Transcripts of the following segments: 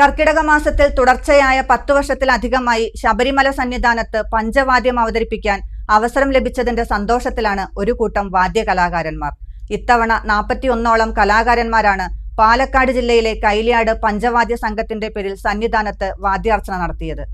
കർക്കിടക മാസത്തിൽ തുടർച്ചയായ പത്തു വർഷത്തിലധികമായി ശബരിമല സന്നിധാനത്ത് പഞ്ചവാദ്യം അവതരിപ്പിക്കാൻ അവസരം ലഭിച്ചതിന്റെ സന്തോഷത്തിലാണ് ഒരു കൂട്ടം വാദ്യകലാകാരന്മാർ. ഇത്തവണ നാൽപ്പത്തിയൊന്നോളം കലാകാരന്മാരാണ് പാലക്കാട് ജില്ലയിലെ കൈലിയാട് പഞ്ചവാദ്യ സംഘത്തിന്റെ പേരിൽ സന്നിധാനത്ത് വാദ്യാർച്ചന നടത്തിയത്.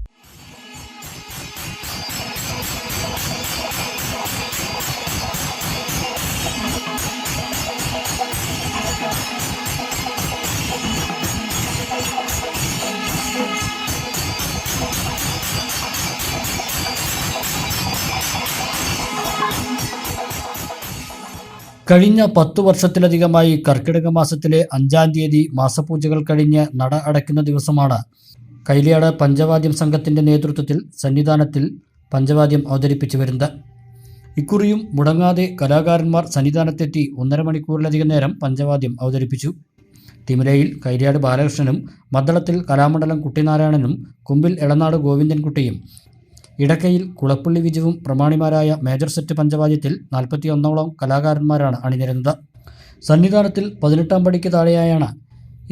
കഴിഞ്ഞ പത്തു വർഷത്തിലധികമായി കർക്കിടക മാസത്തിലെ അഞ്ചാം തീയതി മാസപൂജകൾ കഴിഞ്ഞ് നട അടയ്ക്കുന്ന ദിവസമാണ്. കൈലിയാട് പഞ്ചവാദ്യം സംഘത്തിന്റെ നേതൃത്വത്തിൽ സന്നിധാനത്തിൽ പഞ്ചവാദ്യം അവതരിപ്പിച്ചു വരുന്നത്. ഇക്കുറിയും മുടങ്ങാതെ കലാകാരന്മാർ സന്നിധാനത്തെത്തി ഒന്നര മണിക്കൂറിലധികം നേരം പഞ്ചവാദ്യം അവതരിപ്പിച്ചു. തിമിരയിൽ കൈരിയാട് ബാലകൃഷ്ണനും മദ്ദളത്തിൽ കലാമണ്ഡലം കുട്ടിനാരായണനും കുമ്പിൽ എളനാട് ഗോവിന്ദൻകുട്ടിയും ഇടക്കയിൽ കുളപ്പള്ളി വിജുവും പ്രമാണിമാരായ മേജർ സെറ്റ് പഞ്ചവാദ്യത്തിൽ നാൽപ്പത്തിയൊന്നോളം കലാകാരന്മാരാണ് അണിനിരുന്നത്. സന്നിധാനത്തിൽ പതിനെട്ടാം പടിക്ക് താഴെയായാണ്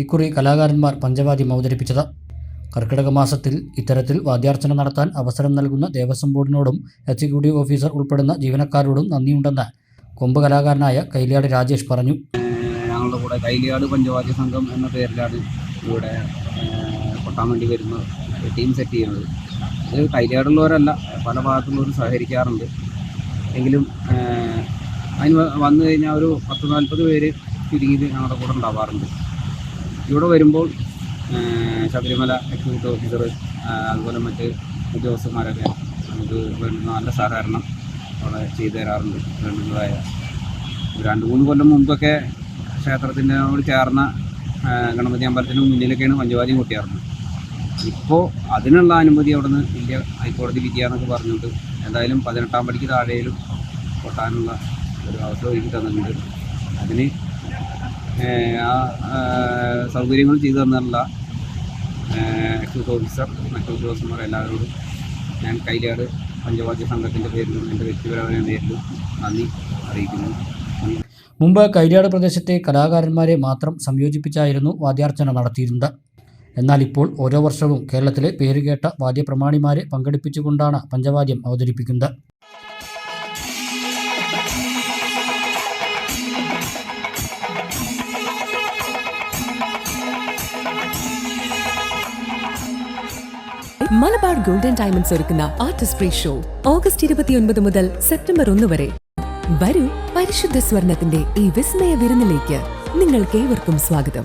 ഇക്കുറി കലാകാരന്മാർ പഞ്ചവാദ്യം അവതരിപ്പിച്ചത്. കർക്കിടക മാസത്തിൽ ഇത്തരത്തിൽ വാദ്യാർച്ചന നടത്താൻ അവസരം നൽകുന്ന ദേവസ്വം ബോർഡിനോടും എക്സിക്യൂട്ടീവ് ഓഫീസർ ഉൾപ്പെടുന്ന ജീവനക്കാരോടും നന്ദിയുണ്ടെന്ന് കൊമ്പ് കലാകാരനായ കൈലിയാട് രാജേഷ് പറഞ്ഞു. ഞങ്ങളുടെ കൂടെ കൈലിയാട് പഞ്ചവാദ്യ സംഘം എന്ന പേരിലാണ് ഇവിടെ കൊട്ടാൻ വേണ്ടി വരുന്നത് ടീം സെറ്റ് ചെയ്യുന്നത്. ഇത് കൈലിയാടുള്ളവരല്ല പല ഭാഗത്തുള്ളവർ സഹകരിക്കാറുണ്ട്. എങ്കിലും അതിന് വന്നു കഴിഞ്ഞാൽ ഒരു പത്ത് നാൽപ്പത് പേര് ചുരുങ്ങി ഞങ്ങളുടെ കൂടെ ഉണ്ടാവാറുണ്ട്. ഇവിടെ വരുമ്പോൾ ശബരിമല എക്സിക്യൂട്ടീവ് ഓഫീസർ അതുപോലെ മറ്റ് ഉദ്യോഗസ്ഥന്മാരൊക്കെ നമുക്ക് വേണ്ടുന്ന നല്ല സഹകരണം അവിടെ ചെയ്തു തരാറുണ്ട്. വേണ്ടുന്നതായ രണ്ട് മൂന്ന് കൊല്ലം മുമ്പൊക്കെ ക്ഷേത്രത്തിനോട് ചേർന്ന ഗണപതി അമ്പലത്തിന് മുന്നിലൊക്കെയാണ് പഞ്ചവാദ്യം കൊട്ടിയാറുന്നത്. ഇപ്പോൾ അതിനുള്ള അനുമതി അവിടെ നിന്ന് ഇന്ത്യ ഹൈക്കോടതി വിധിയാന്നൊക്കെ പറഞ്ഞുകൊണ്ട് എന്തായാലും പതിനെട്ടാം പടിക്ക് താഴെയിലും കൊട്ടാനുള്ള ഒരു അവസരം ഒരുക്കി തന്നിട്ടുണ്ട്. അതിന് ആ സൗകര്യങ്ങൾ ചെയ്തു തന്നിട്ടുള്ള എക്സൈസ് ഓഫീസർ മറ്റു ഉദ്യോഗസ്ഥന്മാർ എല്ലാവരോടും ഞാൻ കൈലാട് പഞ്ചവാദ്യ സംഘത്തിന്റെ പേരിലും എന്റെ വ്യക്തിപരമായ പേരിലും നന്ദി അറിയിക്കുന്നു. മുമ്പ് കൈലാട് പ്രദേശത്തെ കലാകാരന്മാരെ മാത്രം സംയോജിപ്പിച്ചായിരുന്നു വാദ്യാർച്ചന നടത്തിയിരുന്നത്. എന്നാൽ ഇപ്പോൾ ഓരോ വർഷവും കേരളത്തിലെ പേരുകേട്ട വാദ്യപ്രമാണിമാരെ പങ്കെടുപ്പിച്ചുകൊണ്ടാണ് പഞ്ചവാദ്യം അവതരിപ്പിക്കുന്നത്. മലബാർ ഗോൾഡൻ ഡയമണ്ട്സ് ഒരുക്കുന്ന ആർട്ടിസ്റ്റ് പ്രീ ഷോ ഓഗസ്റ്റ് ഇരുപത്തിയൊൻപത് മുതൽ സെപ്റ്റംബർ ഒന്ന് വരെ. വരൂ പരിശുദ്ധ സ്വർണത്തിന്റെ ഈ വിസ്മയ വിരുന്നിലേക്ക് നിങ്ങൾക്ക് ഏവർക്കും സ്വാഗതം.